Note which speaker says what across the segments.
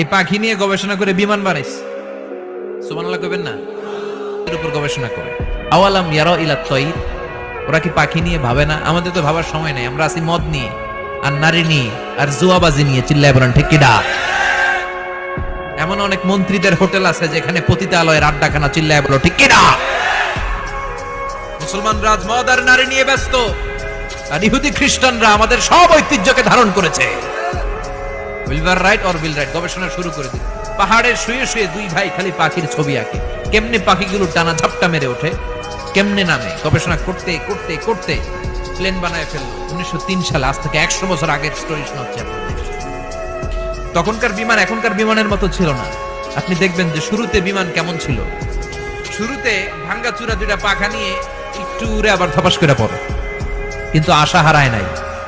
Speaker 1: এই পাখি নিয়ে গবেষণা করে বিমান বানাইছে। সুবহানাল্লাহ কইবেন না? এর উপর গবেষণা করে। আওয়ালাম ইয়ারা ইলা তৈর। ওরা কি পাখি নিয়ে ভাবে না? আমাদের তো ভাবার সময় নেই। আমরা আছি মদ নিয়ে, আর নারী নিয়ে, আর জুয়াবাজি নিয়ে। চিল্লায় বলেন, ঠিক কিডা এমন অনেক মন্ত্রীদের হোটেল আছে যেখানে পতিতালয়ের আড্ডাখানা চিল্লায় বলো, ঠিক কিনা মুসলমান রাজ মদ আর নারী নিয়ে ব্যস্ত। আর ইহুদি খ্রিস্টানরা আমাদের সব ঐতিহ্যকে ধারণ করেছে। রাইট অর উইল রাইট গবেষণা শুরু করে দিল পাহাড়ে শুয়ে শুয়ে দুই ভাই খালি পাখির ছবি আঁকে। কেমনে পাখিগুলো টানা ঝাপটা মেরে ওঠে? কেমনে নামে? গবেষণা করতে করতে করতে প্লেন বানায় উনিশশো সালে, আজ থেকে একশো বছর আগের তখনকার বিমান এখনকার বিমানের মতো ছিল না। আপনি দেখবেন যে শুরুতে বিমান কেমন ছিল। শুরুতে ভাঙ্গা চূড়া দুইটা পাখা নিয়ে একটু উড়ে আবার ধপাস করে পড়ে। কিন্তু আশা হারায় নাই।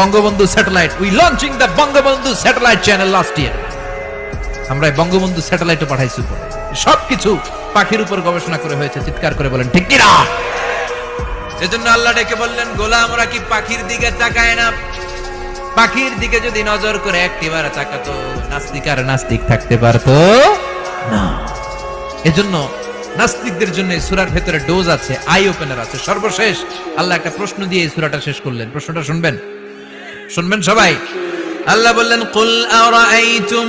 Speaker 1: Bangabandhu satellite we launching the Bangabandhu satellite channel last year আমরা বঙ্গবন্ধু স্যাটেলাইটও পাঠাইছি উপরে। সবকিছু পাখির উপর গবেষণা করে হয়েছে, চিৎকার করে বলেন, ঠিক কিনা? এজন্য আল্লাহ ডেকে বললেন, গোলামরা কি পাখির দিকে তাকায় না? পাখির দিকে যদি নজর করে, একটিবার তাকাতো, নাস্তিক আর নাস্তিক থাকতে পারতো না। এজন্য নাস্তিকদের জন্য সূরার ভেতরে ডোজ আছে, আই ওপেনার আছে। সর্বশেষ আল্লাহ একটা প্রশ্ন দিয়ে এই সূরাটা শেষ করলেন। প্রশ্নটা শুনবেন? শুনবেন সবাই। আল্লাহ বললেন, কুল আরাআইতুম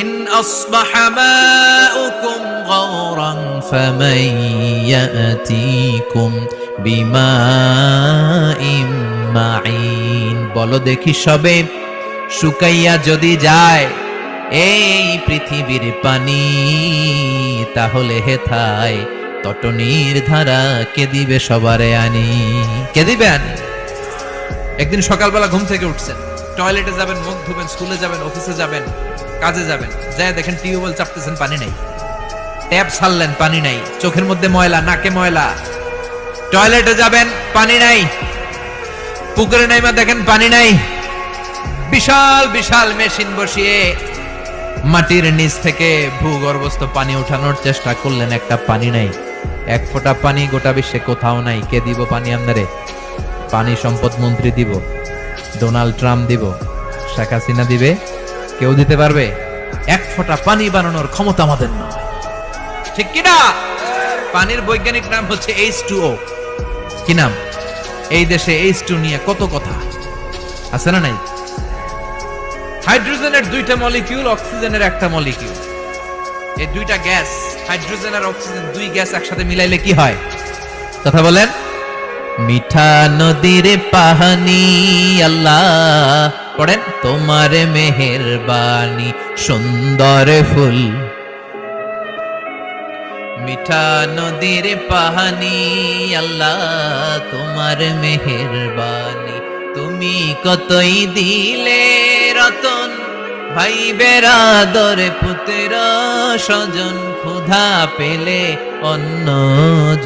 Speaker 1: ইন আসবাহা মাউকুম গাওরান ফামান ইয়াতিকুম বিমাইম মাইন বলো দেখি সবে শুকাইয়া যদি যায় এই পৃথিবীর পানি, তাহলে হেথায় তটনির ধারা কে দিবে সবারে আনি? কে দিবে আনি? একদিন সকালবেলা ঘুম থেকে উঠছেন। টয়লেটে যাবেন, মুখ ধুবেন, স্কুলে যাবেন, অফিসে যাবেন, কাজে যাবেন। যায় দেখেন টিউবওয়েল চাপতেছেন, পানি নেই। ট্যাপ ছাড়লেন, পানি নাই। চোখের মধ্যে ময়লা, নাকে ময়লা। টয়লেটে যাবেন, পানি নাই। পুকুরে নাইমা দেখেন, পানি নাই। বিশাল বিশাল মেশিন বসিয়ে মাটির নিচ থেকে ভূগর্ভস্থ পানি ওঠানোর চেষ্টা করলেন, একটা পানি নাই। এক ফোঁটা পানি গোটা বিশ্বে কোথাও নাই। কে দিব পানি আপনারে পানি সম্পদ মন্ত্রী দিব, ডোনাল্ড ট্রাম্প দিব, শেখ হাসিনা দিবে, কেউ দিতে পারবে? এক ফোঁটা পানি বানানোর ক্ষমতা আমাদের নয় ঠিক কিনা পানির বৈজ্ঞানিক নাম হচ্ছে এইচ টু ও। কি নাম? এই দেশে এইচ টু নিয়ে কত কথা? আছে না নাই? হাইড্রোজেনের দুইটা মলিকিউল, অক্সিজেনের একটা মলিকিউল। এই দুইটা গ্যাস, হাইড্রোজেন আর অক্সিজেন, দুই গ্যাস একসাথে মিলাইলে কি হয়? কথা বলেন। মিঠা নদীর পাহানি, আল্লাহ পড়েন তোমার মেহেরবানি, সুন্দর ফুল। মিঠা নদীর পাহানি, আল্লাহ তোমার মেহেরবানি, তুমি কতই দিলে রতন ভাই বেরাদর পুত্র স্বজন, ক্ষুধা পেলে অন্ন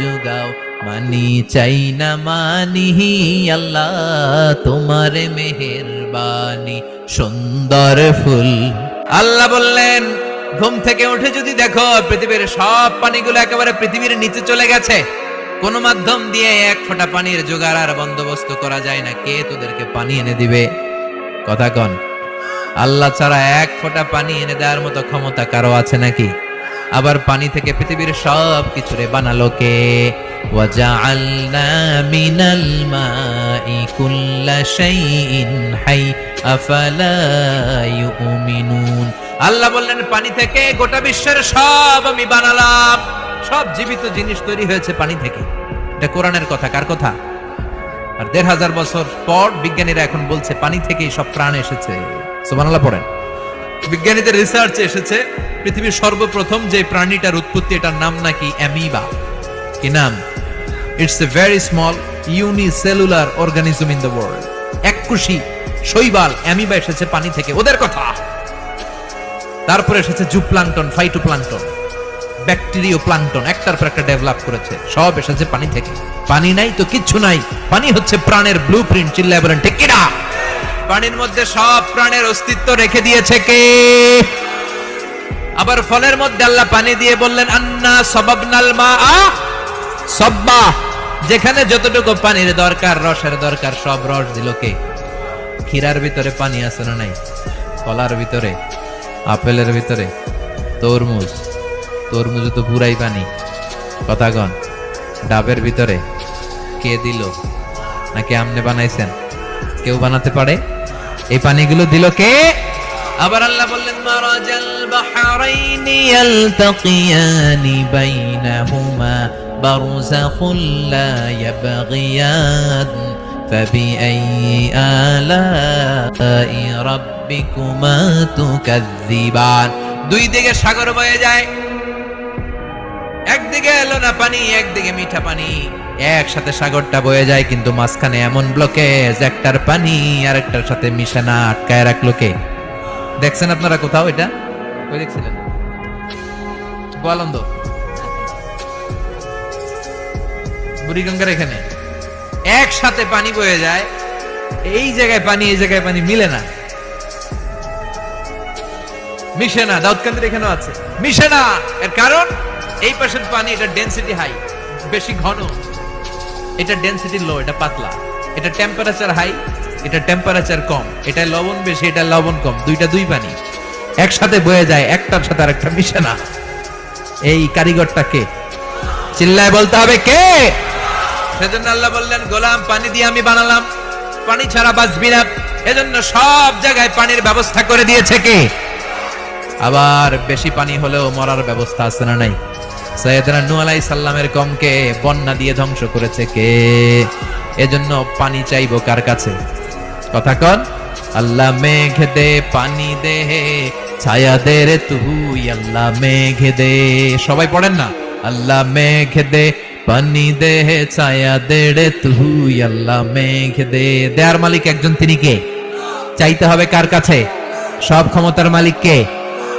Speaker 1: যোগাও। মানি চাই না মানি আল্লাহ, তোমার মেহেরবানি। সুন্দর ফুল। আল্লাহ বললেন, ঘুম থেকে উঠে যদি দেখো, পৃথিবীর সব পানিগুলো একেবারে পৃথিবীর নিচে চলে গেছে। কোন মাধ্যম দিয়ে এক ফোঁটা পানির জোগাড় আর বন্দোবস্ত করা যায় না। কে তোদেরকে পানি এনে দিবে? কথা কন। আল্লাহ ছাড়া এক ফোঁটা পানি এনে দেওয়ার মতো ক্ষমতা কারও আছে নাকি? আবার পানি থেকে পৃথিবীর সব কিছুরে বানালো কে? وجعلنا من الماء كل شيء حي أفلا يؤمنون আল্লাহ বললেন পানি থেকে গোটা বিশ্বের সব আমি বানালাম সব জীবিত জিনিস তৈরি হয়েছে পানি থেকে এটা কোরআনের কথা কার কথা আর দেড় হাজার বছর পর বিজ্ঞানীরা এখন বলছে পানি থেকেই সব প্রাণ এসেছে সুবহানাল্লাহ পড়েন বিজ্ঞানীদের রিসার্চে এসেছে পৃথিবীর সর্বপ্রথম যে প্রাণীটার উৎপত্তি এটার নাম নাকি অ্যামিবা কি নাম It's a very small unicellular organism in the world এককুশি শৈবাল অ্যামিবা এসেছে পানি থেকে। ওদের কথা। তারপরে এসেছে জুপ্লাঙ্কটন ফাইটোপ্লাঙ্কটন ব্যাকটেরিও প্লাঙ্কটন একটার পর একটা ডেভেলপ করেছে। সব এসেছে পানি থেকে। পানি নাই তো কিচ্ছু নাই। পানি হচ্ছে প্রাণের ব্লু প্রিন্ট চিল্লায় বলেন, ঠিক কিনা? পানির মধ্যে সব প্রাণের অস্তিত্ব রেখে দিয়েছে কে? আবার ফলের মধ্যে আল্লাহ পানি দিয়ে বললেন, আন্না সবাবনাল মা আ সব্বা। যেখানে যতটুকু পানির দরকার, রসের দরকার, সব রস দিল কে? ক্ষীরার ভিতরে পানি আছে না নাই? কলার ভিতরে? আপেলের ভিতরে? তরমুজ? তরমুজ তো পুরাই পানি। কথা কন ডাবের ভিতরে? কে দিল? নাকি আমনে বানাইছেন? কেউ বানাতে পারে? এই পানিগুলো দিল কে? আবার আল্লাহ বললেন, মারাজাল বাহরাইনি ইয়ালতাকিয়ানি বাইনাহুমা বারযাখুল লা ইয়াবগিয়ান فبأي آلاء ربكما تكذبان দুই দিকে সাগর বয়ে যায় একদিকে এলো না পানি একদিকে মিঠা পানি একসাথে সাগরটা বয়ে যায় কিন্তু মাঝখানে এমন ব্লকেজ একটার পানি আর একটার সাথে মিশে না আটকায় রাখলো কে দেখছেন আপনারা কোথাও এটা ওই দেখছিলেন গোয়ালন্দ বুড়িগঙ্গার এখানে। একসাথে পানি বয়ে যায়, এই জায়গায় পানি, এই জায়গায় পানি মিলে না। মিশে না, দাউদকান্দির এখানেও আছে। মিশে না, এর কারণ এই পাশের পানি, এটা ডেনসিটি হাই বেশি ঘন। এটা ডেনসিটি লো এটা পাতলা। এটা টেম্পারেচার হাই এটা টেম্পারেচার কম। এটা লবণ বেশি, এটা লবণ কম। দুইটা দুই পানি। একসাথে বয়ে যায়, একটার সাথে আরেকটা মিশে না। এই কারিগরটা কে? চিল্লায় বলতে হবে কে? সেজন্য আল্লাহ বললেন, গোলাম, পানি দিয়ে আমি বানালাম। পানি ছাড়া বাঁচবি না। এজন্য সব জায়গায় পানির ব্যবস্থা করে দিয়েছে কে? আবার বেশি পানি হলেও মরার ব্যবস্থা আছে না নাই? সৈয়দনা নূহ আলাইহিস সালামের কমকে বন্যা দিয়ে ধ্বংস করেছে কে? এজন্য পানি চাইব কার কাছে? কথা কন। আল্লাহ মেঘ দে, পানি দে, ছায়া দে রে তুই। আল্লাহ মেঘ দে। সবাই পড়েন না? আল্লাহ মেঘ দে পানি দে ছায়া দে রে তুই, আল্লাহ মেঘ দে। দেয়ার মালিক একজন তিনি কে? চাইতে হবে কার কাছে? সব ক্ষমতার মালিক কে?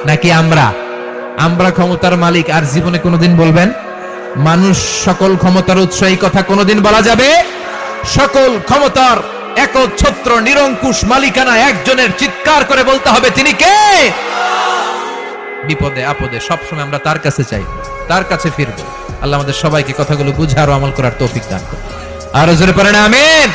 Speaker 1: নাকি আমরা? আমরা ক্ষমতার মালিক আর জীবনে কোনোদিন বলবেন? মানুষ সকল ক্ষমতার উৎস, এই কথা কোনোদিন বলা যাবে? সকল ক্ষমতার একচ্ছত্র, নিরঙ্কুশ মালিকানা একজনের চিৎকার করে বলতে হবে, তিনি কে? বিপদে, আপদে, সবসময় আমরা তার কাছে চাই। তার কাছে ফিরবো। আল্লাহ আমাদের সবাইকে কথাগুলো বুঝার আমল করার তৌফিক দান করুন। আরও জোরে পারেন আমিন।